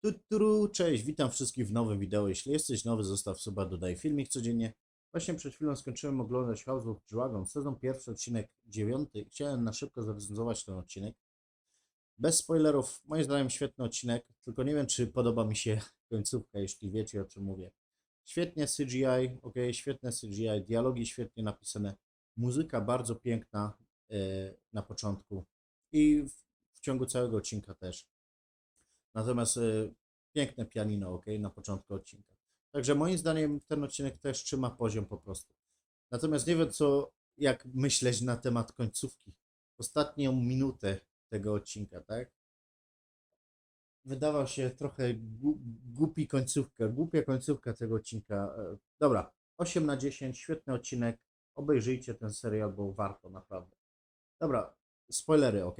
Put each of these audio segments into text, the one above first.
Tuturu, cześć, witam wszystkich w nowym wideo. Jeśli jesteś nowy, zostaw suba, dodaj filmik codziennie. Właśnie przed chwilą skończyłem oglądać House of Dragon, sezon pierwszy, odcinek dziewiąty. Chciałem na szybko zrecenzować ten odcinek. Bez spoilerów, moim zdaniem świetny odcinek, tylko nie wiem, czy podoba mi się końcówka, jeśli wiecie o czym mówię. Świetnie CGI, ok, świetne CGI, dialogi świetnie napisane, muzyka bardzo piękna e, na początku i w, w ciągu całego odcinka też. Natomiast y, piękne pianino, ok, na początku odcinka. Także moim zdaniem ten odcinek też trzyma poziom po prostu. Natomiast nie wiem co, jak myśleć na temat końcówki. Ostatnią minutę tego odcinka, tak? Wydawał się trochę głupi końcówka, głupia końcówka tego odcinka. E, Dobra, 8 na 10, świetny odcinek. Obejrzyjcie ten serial, bo warto naprawdę. Dobra, spoilery, ok?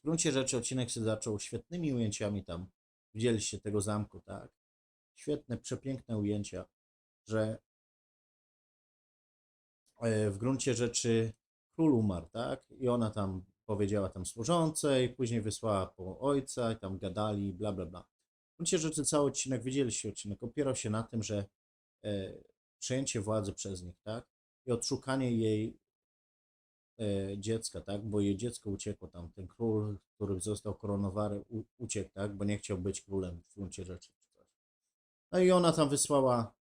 W gruncie rzeczy odcinek się zaczął świetnymi ujęciami tam. Widzieliście tego zamku, tak? Świetne, przepiękne ujęcia, że e, w gruncie rzeczy król umarł, tak? I ona tam powiedziała tam służącej, później wysłała po ojca i tam gadali, bla, bla, bla. W gruncie rzeczy cały odcinek, widzieliście odcinek, opierał się na tym, że e, przejęcie władzy przez nich, tak? I odszukanie jej dziecka, tak? Bo jej dziecko uciekło tam. Ten król, który został koronowany, uciekł, tak? Bo nie chciał być królem w gruncie rzeczy. No i ona tam wysłała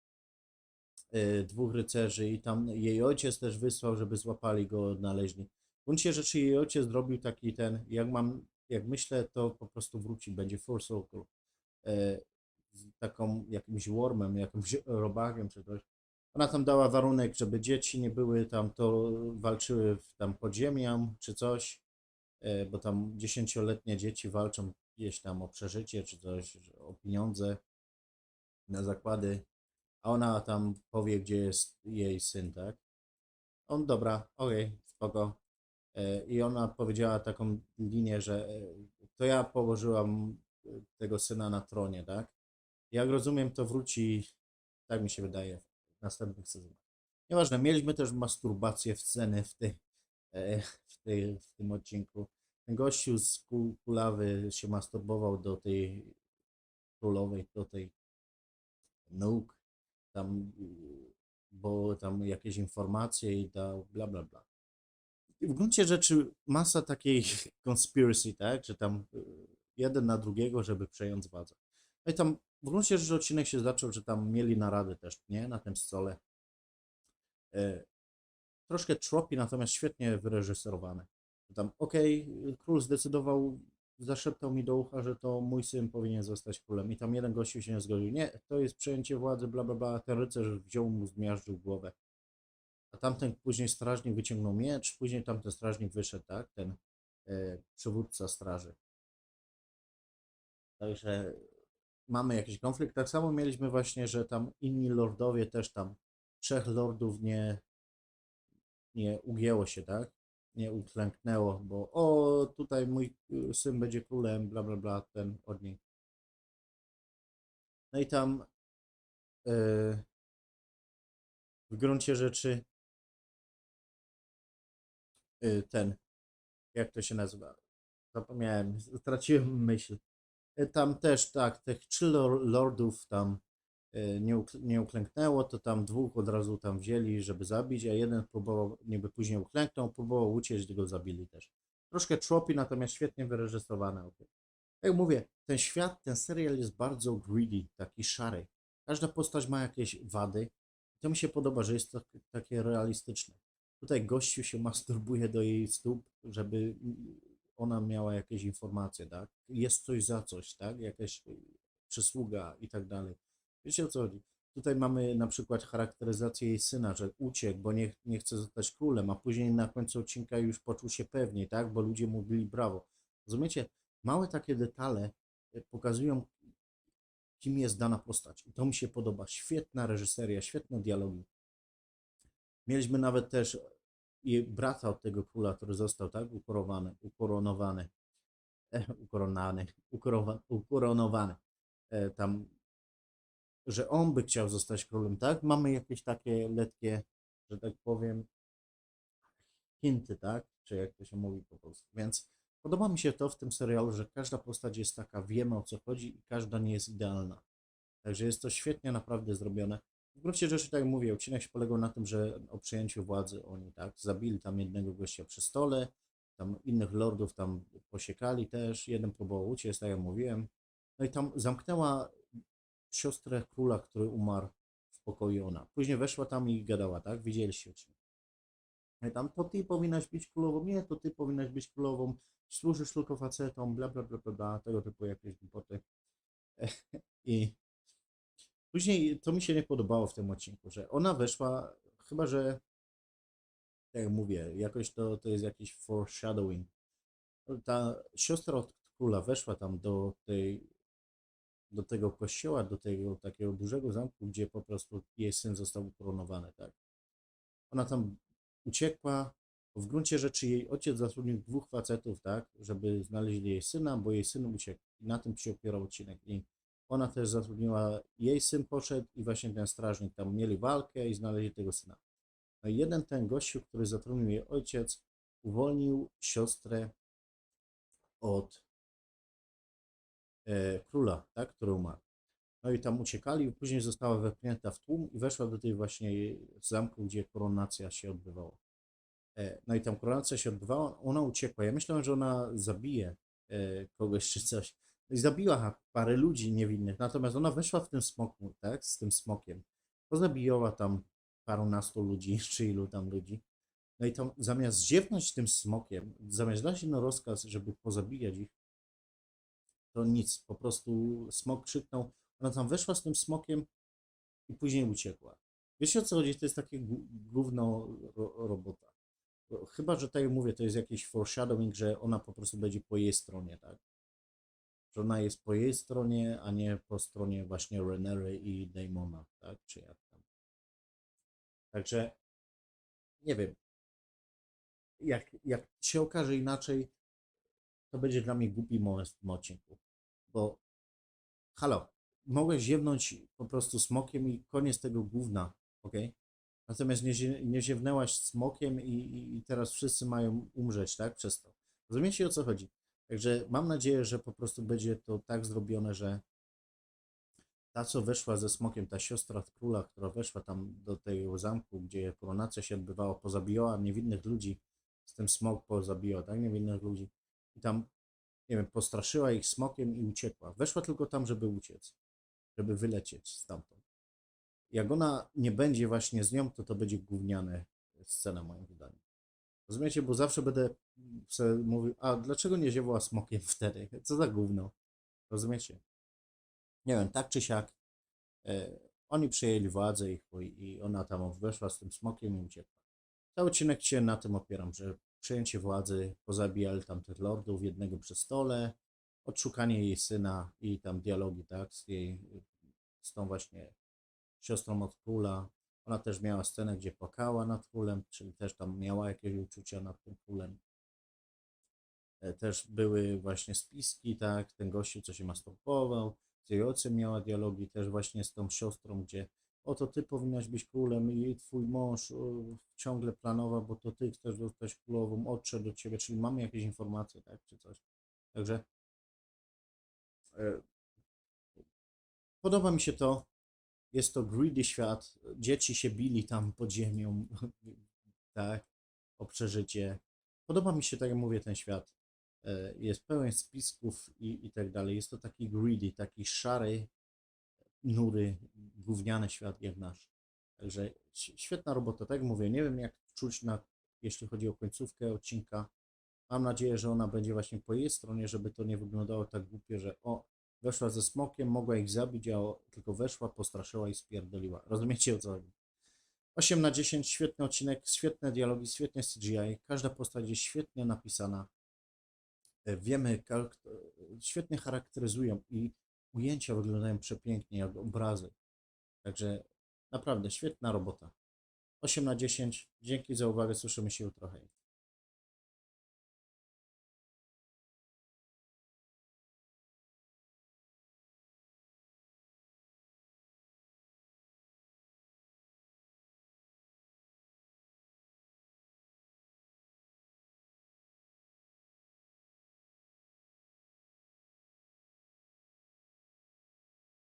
e, dwóch rycerzy i tam jej ojciec też wysłał, żeby złapali go, odnaleźli. W gruncie rzeczy jej ojciec zrobił taki ten, jak mam, jak myślę, to po prostu wróci, będzie full circle. E, taką jakimś wormem, jakimś robakiem czy coś. Ona tam dała warunek, żeby dzieci nie były tam, to walczyły w tam podziemiam czy coś, e, bo tam dziesięcioletnie dzieci walczą gdzieś tam o przeżycie czy coś, o pieniądze na zakłady, a ona tam powie, gdzie jest jej syn, tak? On, dobra, okej, spoko. E, I ona powiedziała taką linię, że e, to ja położyłam tego syna na tronie, tak? Jak rozumiem, to wróci, tak mi się wydaje, następnych sezonach. Nieważne, mieliśmy też masturbację w sceny w, tej, e, w, tej, w tym odcinku. Ten gościu z kul- kulawy się masturbował do tej królowej, do tej nóg, tam, bo tam jakieś informacje i dał bla bla bla. I w gruncie rzeczy masa takiej conspiracy, tak, że tam y, jeden na drugiego, żeby przejąć władzę. No i tam w gruncie rzeczy odcinek się zaczął, że tam mieli narady też, nie, na tym stole. E, troszkę tropi, natomiast świetnie wyreżyserowane. Tam, okej, król zdecydował, zaszeptał mi do ucha, że to mój syn powinien zostać królem. I tam jeden gościu się nie zgodził. Nie, to jest przejęcie władzy, bla, bla, bla. Ten rycerz wziął mu, zmiażdżył głowę. A tamten później strażnik wyciągnął miecz, później tamten strażnik wyszedł, tak? Ten e, przywódca straży. Także mamy jakiś konflikt. Tak samo mieliśmy właśnie, że tam inni lordowie też tam, trzech lordów nie, nie ugięło się, tak? Nie uklęknęło, bo o, tutaj mój y, syn będzie królem, bla, bla, bla, ten od niej. No i tam y, w gruncie rzeczy y, ten, jak to się nazywa? Zapomniałem, straciłem myśl. Y, Tam też tak, tych trzy lor- lordów tam y, nie, nie uklęknęło, to tam dwóch od razu tam wzięli, żeby zabić, a jeden próbował, niby później uklęknął, próbował uciec, go zabili też. Troszkę tropi, natomiast świetnie wyreżyserowane. okej. Jak mówię, ten świat, ten serial jest bardzo greedy, taki szary. Każda postać ma jakieś wady. To mi się podoba, że jest to takie realistyczne. Tutaj gościu się masturbuje do jej stóp, żeby ona miała jakieś informacje, tak? Jest coś za coś, tak? Jakaś przysługa i tak dalej. Wiecie o co chodzi? Tutaj mamy na przykład charakteryzację jej syna, że uciekł, bo nie, nie chce zostać królem, a później na końcu odcinka już poczuł się pewniej, tak? Bo ludzie mówili brawo. Rozumiecie? Małe takie detale y, pokazują, kim jest dana postać. I to mi się podoba. Świetna reżyseria, świetne dialogi. Mieliśmy nawet też i brata od tego króla, który został tak ukoronowany, ukoronowany, ukorowa, ukoronowany. E, tam, że on by chciał zostać królem, tak? Mamy jakieś takie letkie, że tak powiem, hinty, tak? Czy jak to się mówi po polsku. Więc Podoba mi się to w tym serialu, że każda postać jest taka, wiemy o co chodzi i każda nie jest idealna. Także jest to świetnie naprawdę zrobione. W gruncie rzeczy, tak jak mówię, odcinek się polegał na tym, że o przejęciu władzy oni tak zabili tam jednego gościa przy stole, tam innych lordów tam posiekali też, jeden próbował uciec, tak jak mówiłem. No i tam zamknęła siostrę króla, który umarł w pokoju ona. Później weszła tam i gadała, tak? Widzieliście odcinek. No i tam, to ty powinnaś być królową, nie, to ty powinnaś być królową, służysz tylko facetom, bla, bla, bla, bla, bla tego typu jakieś głupoty. I później to mi się nie podobało w tym odcinku, że ona weszła, chyba że, tak jak mówię, jakoś to, to jest jakiś foreshadowing. Ta siostra od króla weszła tam do tej, do tego kościoła, do tego takiego dużego zamku, gdzie po prostu jej syn został ukoronowany, tak. Ona tam uciekła, w gruncie rzeczy jej ojciec zatrudnił dwóch facetów, tak, żeby znaleźli jej syna, bo jej syn uciekł i na tym się opierał odcinek. I ona też zatrudniła, jej syn poszedł i właśnie ten strażnik tam mieli walkę i znaleźli tego syna. No i jeden ten gościu, który zatrudnił jej ojciec, uwolnił siostrę od e, króla, tak, który umarł. No i tam uciekali, później została wepchnięta w tłum i weszła do tej właśnie zamku, gdzie koronacja się odbywała. E, No i tam koronacja się odbywała, ona uciekła. Ja myślałem, że ona zabije e, kogoś czy coś. I zabiła parę ludzi niewinnych, natomiast ona weszła w tym smoku, tak, z tym smokiem. Pozabijała tam parunastu ludzi, czy ilu tam ludzi. No i tam zamiast ziewnąć tym smokiem, zamiast dać im rozkaz, żeby pozabijać ich, to nic, po prostu smok krzyknął. Ona tam weszła z tym smokiem i później uciekła. Wiecie o co chodzi? To jest takie gówno ro, robota. Chyba, że tak jak mówię, to jest jakiś foreshadowing, że ona po prostu będzie po jej stronie, tak? Że ona jest po jej stronie, a nie po stronie właśnie Renery i Damona, tak? Czy jak tam. Także nie wiem. Jak, jak się okaże inaczej, to będzie dla mnie głupi moment w tym odcinku. Bo halo, mogłeś ziewnąć po prostu smokiem i koniec tego gówna, ok? Natomiast nie, nie ziewnęłaś smokiem i, i, i teraz wszyscy mają umrzeć, tak? Przez to. Rozumiecie o co chodzi? Także mam nadzieję, że po prostu będzie to tak zrobione, że ta, co weszła ze smokiem, ta siostra króla, która weszła tam do tego zamku, gdzie koronacja się odbywała, pozabijała niewinnych ludzi, z tym smok pozabijała, tak? Niewinnych ludzi. I tam, nie wiem, postraszyła ich smokiem i uciekła. Weszła tylko tam, żeby uciec, żeby wylecieć stamtąd. Jak ona nie będzie właśnie z nią, to to będzie gówniane scena, moim zdaniem. Rozumiecie? Bo zawsze będę sobie mówił, a dlaczego nie ziewła smokiem wtedy? Co za gówno? Rozumiecie? Nie wiem, tak czy siak, e, oni przejęli władzę i i ona tam weszła z tym smokiem i uciekła. Cały odcinek się na tym opieram, że przejęcie władzy, pozabijali tam tych lordów, jednego przy stole, odszukanie jej syna i tam dialogi, tak, z jej, z tą właśnie siostrą od króla. Ona też miała scenę, gdzie płakała nad królem, czyli też tam miała jakieś uczucia nad tym królem. E, Też były właśnie spiski, tak, ten gościu, co się masturbował, z jej ojcem miała dialogi też właśnie z tą siostrą, gdzie oto ty powinnaś być królem i twój mąż o, ciągle planował, bo to ty chcesz zostać królową, odszedł do ciebie, czyli mamy jakieś informacje, tak, czy coś. Także e, podoba mi się to. Jest to greedy świat. Dzieci się bili tam pod ziemią, tak, o przeżycie. Podoba mi się, tak jak mówię, ten świat. E, Jest pełen spisków i, i tak dalej. Jest to taki greedy, taki szary, nury, gówniany świat jak nasz. Także świetna robota, tak jak mówię. Nie wiem, jak czuć na, jeśli chodzi o końcówkę odcinka. Mam nadzieję, że ona będzie właśnie po jej stronie, żeby to nie wyglądało tak głupie, że o, weszła ze smokiem, mogła ich zabić, a tylko weszła, postraszyła i spierdoliła. Rozumiecie o co chodzi? 8 na 10, świetny odcinek, świetne dialogi, świetnie CGI, każda postać jest świetnie napisana. E, Wiemy, jak- świetnie charakteryzują i ujęcia wyglądają przepięknie, jak obrazy. Także naprawdę świetna robota. 8 na 10, dzięki za uwagę, słyszymy się jutro, hej.